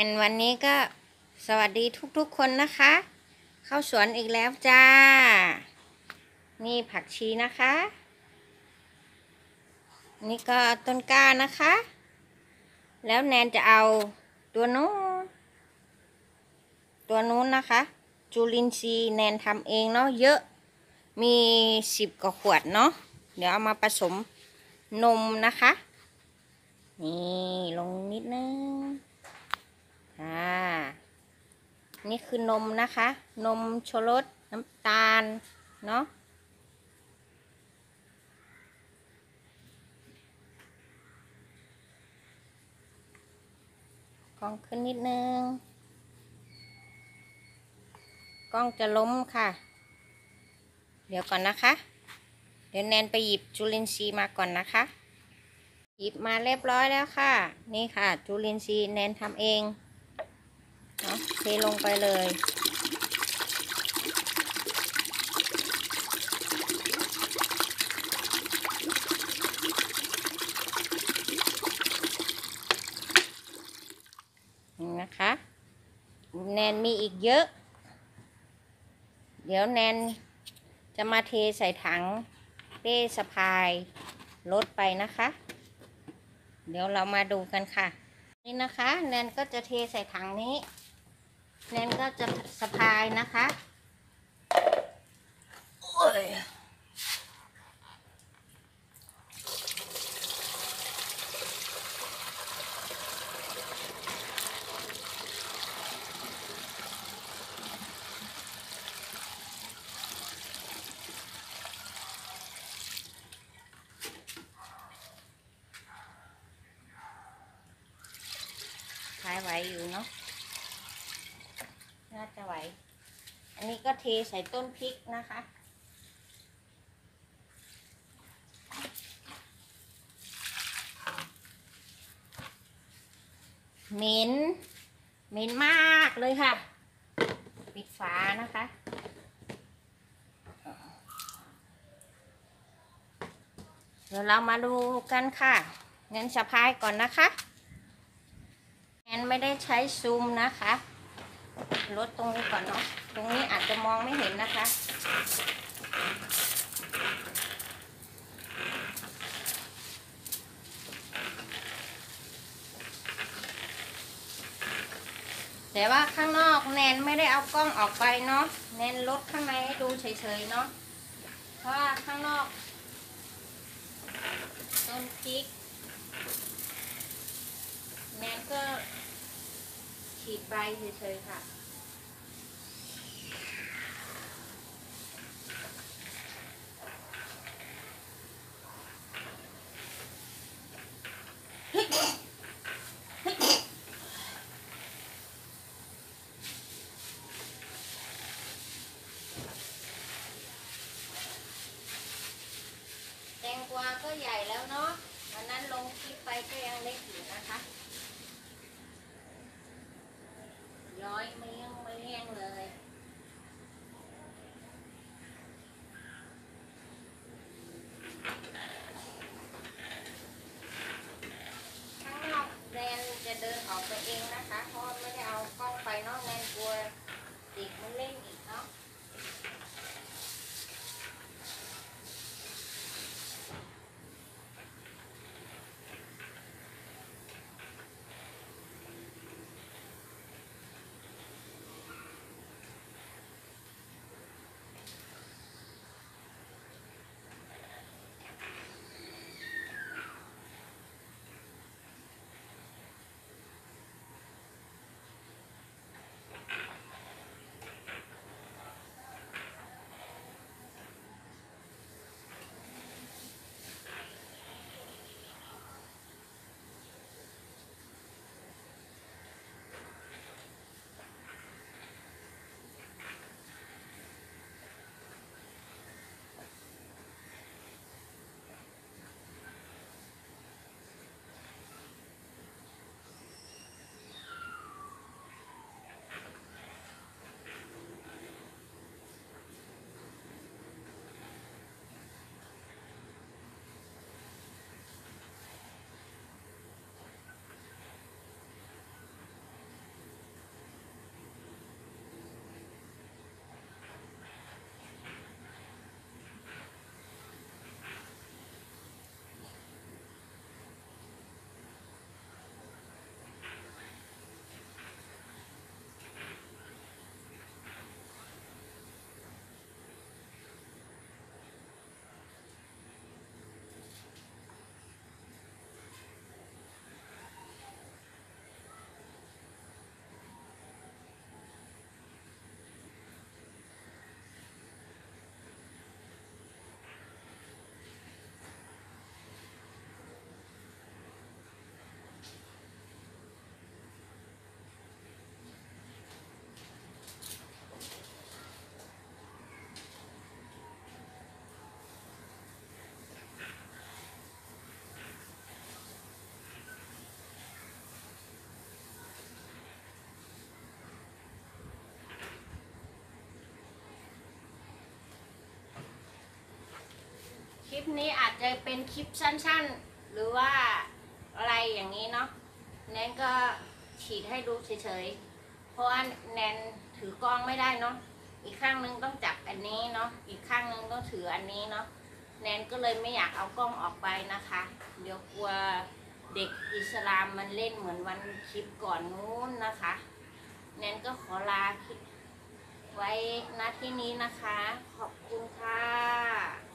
แอนวันนี้ก็สวัสดีทุกๆคนนะคะ เข้าสวนอีกแล้วจ้า นี่ผักชีนะคะ นี่ก็ต้นกล้านะคะ แล้วแนนจะเอาตัวนู้นตัวนู้นนะคะจูลินทรีย์แนนทำเองเนาะเยอะมีสิบกว่าขวดเนาะเดี๋ยวเอามาผสมนมนะคะ นี่ลงนิดนึง ค่ะนี่คือนมนะคะ นมโชรสน้ำตาล เนาะกล้องขึ้นนิดนึง กล้องจะล้มค่ะ เดี๋ยวก่อนนะคะ เดี๋ยวแนนไปหยิบจุลินทรีย์มาก่อนนะคะ หยิบมาเรียบร้อยแล้วค่ะ นี่ค่ะ จุลินทรีย์แนนทำเอง เนาะเทลงไปเลยนี่นะคะ แนนมีอีกเยอะ เดี๋ยวแนนจะมาเทใส่ถังเป้สะพายรถไปนะคะ เดี๋ยวเรามาดูกันค่ะ นี่นะคะ แนนก็จะเทใส่ถังนี้ แนนก็จะสะพายนะคะโอ้ยพายไหวอยู่เนาะ ไหว อันนี้ก็เทใส่ต้นพริกนะคะ เหม็น เหม็นมากเลยค่ะ ปิดฝานะคะเดี๋ยวเรามาดูกันค่ะเน้นสะพายก่อนนะคะแอนไม่ได้ใช้ซูมนะคะ ลดตรงนี้ก่อนเนาะ ตรงนี้อาจจะมองไม่เห็นนะคะ แต่ว่าข้างนอกแนนไม่ได้เอากล้องออกไปเนาะ แนนลดข้างในให้ดูเฉยๆเนาะ เพราะว่าข้างนอกต้นพริก แนนก็ ฉีดใบเฉยๆค่ะ แตงกวาก็ใหญ่แล้วเนาะ วันนั้นลงคลิปไปก็ยังเล็กอยู่นะคะ ย้อยไม่ยังไม่แห้งเลย ข้างนอกแนนจะเดิน ออกไปเองนะคะเพราะไม่ได้เอากล้องไปเนอกแนนกลัวเด็กมันเล่นอีก ลิปนี้อาจจะเป็นคลิปสั้นๆ หรือว่าอะไรอย่างนี้เนาะแนนก็ฉีดให้ดูเฉยๆ เพราะว่าแนนถือกล้องไม่ได้เนาะอีกข้างนึงต้องจับอันนี้เนาะอีกข้างนึงต้องถืออันนี้เนาะแนนก็เลยไม่อยากเอากล้องออกไปนะคะ เดี๋ยวกลัวเด็กอิสลามมันเล่นเหมือนวันคลิปก่อนนู้นนะคะ แนนก็ขอลาคลิปไว้ณที่นี้นะคะ ขอบคุณค่ะ